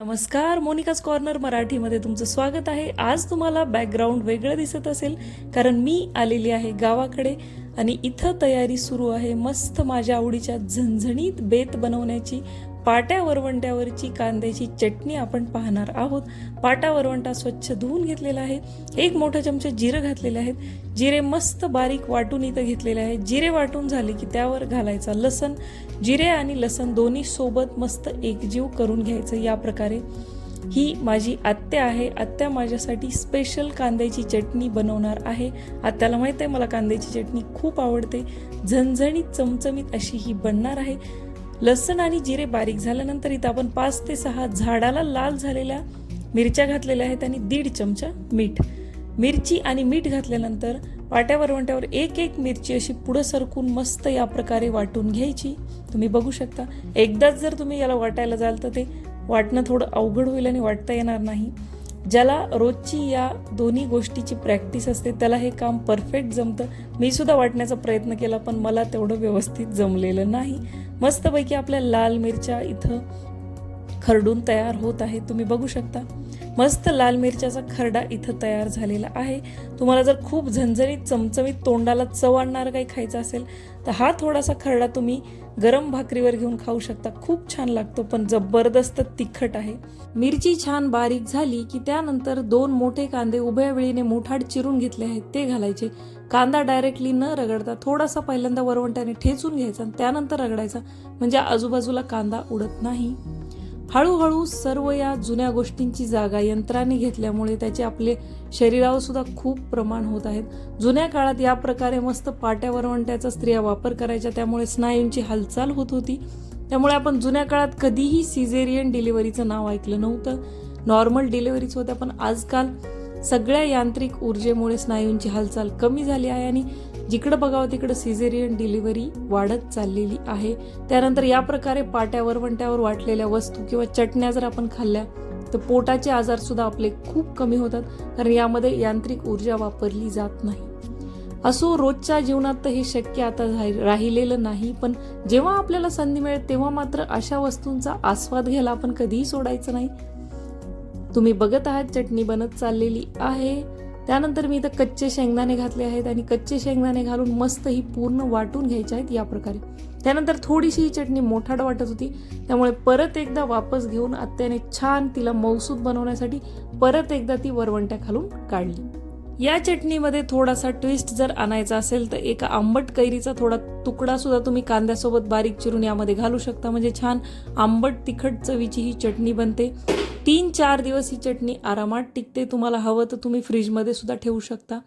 नमस्कार Monika's corner मराठीमध्ये तुमचं स्वागत आहे. आज तुम्हाला बॅकग्राऊंड वेगळं दिसत असेल कारण मी आलेली आहे गावाकडे आणि इथं तयारी सुरू आहे मस्त माझ्या आवडीच्या झणझणीत बेत बनवण्याची पाट्या वरवंट्यावरची कांद्याची चटणी आपण पाहणार आहोत. पाटा वरवंटा स्वच्छ धुवून घेतलेला आहे. एक मोठा चमचा जिरं घातलेले आहेत. जिरे मस्त बारीक वाटून इथं घेतलेले आहेत. जिरे वाटून झाले की त्यावर घालायचा लसण. जिरे आणि लसण दोन्ही सोबत मस्त एकजीव करून घ्यायचं या प्रकारे. ही माझी आत्या आहे. आत्या माझ्यासाठी स्पेशल कांद्याची चटणी बनवणार आहे. आत्याला माहीत आहे मला कांद्याची चटणी खूप आवडते. झणझणीत चमचमीत अशी ही बनणार आहे. लसण आणि जिरे बारीक झाल्यानंतर इथं आपण पाच ते सहा झाडाला लाल झालेल्या मिरच्या घातलेल्या आहेत आणि दीड चमचा मीठ. मिरची आणि मीठ घातल्यानंतर वाट्यावर वंट्यावर एक एक मिरची अशी पुढं सरकून मस्त या प्रकारे वाटून घ्यायची. तुम्ही बघू शकता. एकदाच जर तुम्ही याला वाटायला जाल तर ते वाटणं थोडं अवघड होईल आणि वाटता येणार नाही. ज्याला रोजची या दोन्ही गोष्टीची प्रॅक्टिस असते त्याला हे काम परफेक्ट जमतं. मी सुद्धा वाटण्याचा प्रयत्न केला पण मला तेवढं व्यवस्थित जमलेलं नाही. मस्तपैकी आपल्या लाल मिरच्या इथं खरडून तयार होत आहे तुम्ही बघू शकता. मस्त लाल मिरच्याचा खरडा इथं तयार झालेला आहे. तुम्हाला जर खूप झणझणीत चमचमीत तोंडाला चव आणणारं काही खायचं असेल तर हा थोडासा खरडा तुम्ही गरम भाकरीवर घेऊन खाऊ शकता. खूप छान लागतो पण जबरदस्त तिखट आहे. मिरची छान बारीक झाली की त्यानंतर दोन मोठे कांदे उभ्या वेळीने मोठाड चिरून घेतले आहेत ते घालायचे. कांदा डायरेक्टली न रगडता थोडासा पहिल्यांदा वरवंट्याने ठेचून घ्यायचा आणि त्यानंतर रगडायचा. म्हणजे आजूबाजूला कांदा उडत नाही. हळूहळू सर्व या जुन्या गोष्टींची जागा यंत्राने घेतल्यामुळे त्याचे आपले शरीरावर सुद्धा खूप प्रमाण होत आहेत. जुन्या काळात या प्रकारे मस्त पाट्यावर वंट्याचा स्त्रिया वापर करायच्या त्यामुळे स्नायूंची हालचाल होत होती. त्यामुळे आपण जुन्या काळात कधीही सिझेरियन डिलिव्हरीचं नाव ऐकलं नव्हतं. नॉर्मल डिलिव्हरीच होत्या पण आजकाल सगळ्या यांत्रिक ऊर्जेमुळे स्नायूंची हालचाल कमी झाली आहे आणि जिकडं बघावं तिकडं सिझेरियन डिलिव्हरी वाढत चाललेली आहे. त्यानंतर या प्रकारे पाट्यावर वंट्यावर वाटलेल्या वस्तू किंवा चटण्या जर आपण खाल्ल्या तर पोटाचे आजार सुद्धा आपले खूप कमी होतात कारण यामध्ये यांत्रिक ऊर्जा वापरली जात नाही. असो रोजच्या जीवनात तर हे शक्य आता राहिलेलं नाही पण जेव्हा आपल्याला संधी मिळेल तेव्हा मात्र अशा वस्तूंचा आस्वाद घ्यायला आपण कधीही सोडायचं नाही. तुम्ही बघत आहात चटणी बनत चाललेली आहे. त्यानंतर मी इथं कच्चे शेंगदाणे घातले आहेत आणि कच्चे शेंगदाणे घालून मस्त ही पूर्ण वाटून घ्यायचे आहेत या प्रकारे. त्यानंतर थोडीशी ही चटणी मोठाड वाटत होती. त्यामुळे परत एकदा वापस घेऊन आत्याने छान तिला मौसूद बनवण्यासाठी परत एकदा ती वरवंट्या खालून काढली. या चटणीमध्ये थोडासा ट्विस्ट जर आणायचा असेल तर एका आंबट कैरीचा थोडा तुकडा सुद्धा तुम्ही कांद्यासोबत बारीक चिरून यामध्ये घालू शकता. म्हणजे छान आंबट तिखट चवीची ही चटणी बनते. तीन चार दिवस ही चटणी आरामात टिकते. तुम्हाला हवं तर तुम्ही फ्रीजमध्ये सुद्धा ठेवू शकता.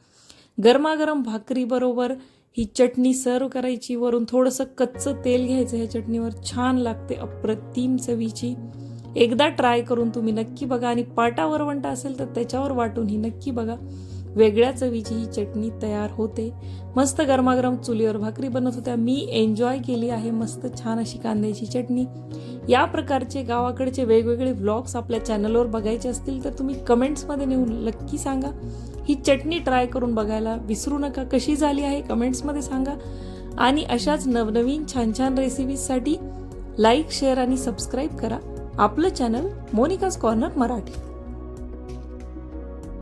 गरमागरम भाकरीबरोबर ही चटणी सर्व करायची. वरून थोडंसं कच्चं तेल घ्यायचं ह्या चटणीवर. छान लागते अप्रतिम चवीची. एकदा ट्राय करून तुम्ही नक्की बघा. आणि पाटा वरवंटा असेल तर त्याच्यावर वाटून ही नक्की बघा. वेगळ्या चवीची ही चटणी तयार होते. मस्त गरमागरम चुलीवर भाकरी बनत होत्या. मी एन्जॉय केली आहे मस्त छान अशी कांद्याची चटणी. या प्रकारचे गावाकडचे वेगवेगळे व्लॉग्स आपल्या चॅनलवर बघायचे असतील तर तुम्ही कमेंट्समध्ये नेऊन नक्की सांगा. ही चटणी ट्राय करून बघायला विसरू नका. कशी झाली आहे कमेंट्समध्ये सांगा. आणि अशाच नवनवीन छान छान रेसिपीजसाठी लाईक शेअर आणि सबस्क्राईब करा. आपलं चॅनल मोनिकाज कॉर्नर मराठी.